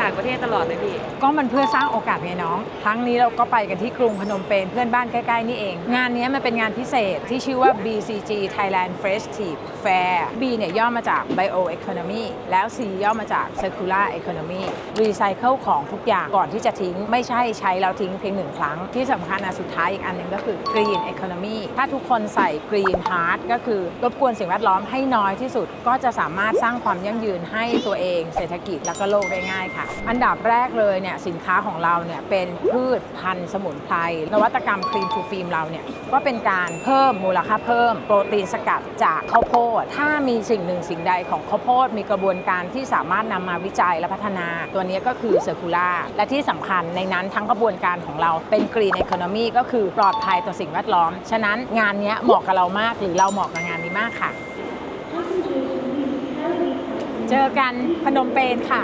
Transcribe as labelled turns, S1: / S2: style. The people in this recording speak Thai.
S1: ต่างประเทศตลอดเลยพี่
S2: ก็มันเพื่อสร้างโอกาสไงน้อง ครั้งนี้เราก็ไปกันที่กรุงพนมเปญเพื่อนบ้านใกล้ๆนี่เอง งานนี้มันเป็นงานพิเศษที่ชื่อว่า BCG Thailand Festive Fair B เนี่ยย่อมาจาก Bioeconomy แล้ว C ย่อมาจาก Circular Economy Recycle ของทุกอย่างก่อนที่จะทิ้ง ไม่ใช่ใช้แล้วทิ้งเพียงหนึ่งครั้ง ที่สำคัญอันสุดท้ายอีกอันหนึ่งก็คือ Green Economy ถ้าทุกคนใส่ Green Heart ก็คือรบกวนสิ่งแวดล้อมให้น้อยที่สุด ก็จะสามารถสร้างความยั่งยืนให้ตัวเอง เศรษฐกิจแล้วก็โลกได้ง่ายค่ะอันดับแรกเลยเนี่ยสินค้าของเราเนี่ยเป็นพืชพันธุ์สมุนไพรนวัตกรรมครีมทูฟิล์มเราเนี่ยก็เป็นการเพิ่มมูลค่าเพิ่ม โปรตีนสกัดจากข้าวโพด ถ้ามีสิ่งหนึ่งสิ่งใดของข้าวโพด มีกระบวนการที่สามารถนำมาวิจัยและพัฒนา ตัวนี้ก็คือเซอร์คูล่าและที่สำคัญในนั้นทั้งกระบวนการของเราเป็นกรีน e อ o n o m y ก็คือปลอดภัยต่อสิ่งแวดล้อม ฉะนั้นงานนี้เหมาะกับเรามากหรือเราเหมาะกับงานนี้มากค่ะ เจอกันพนมเปญค่ะ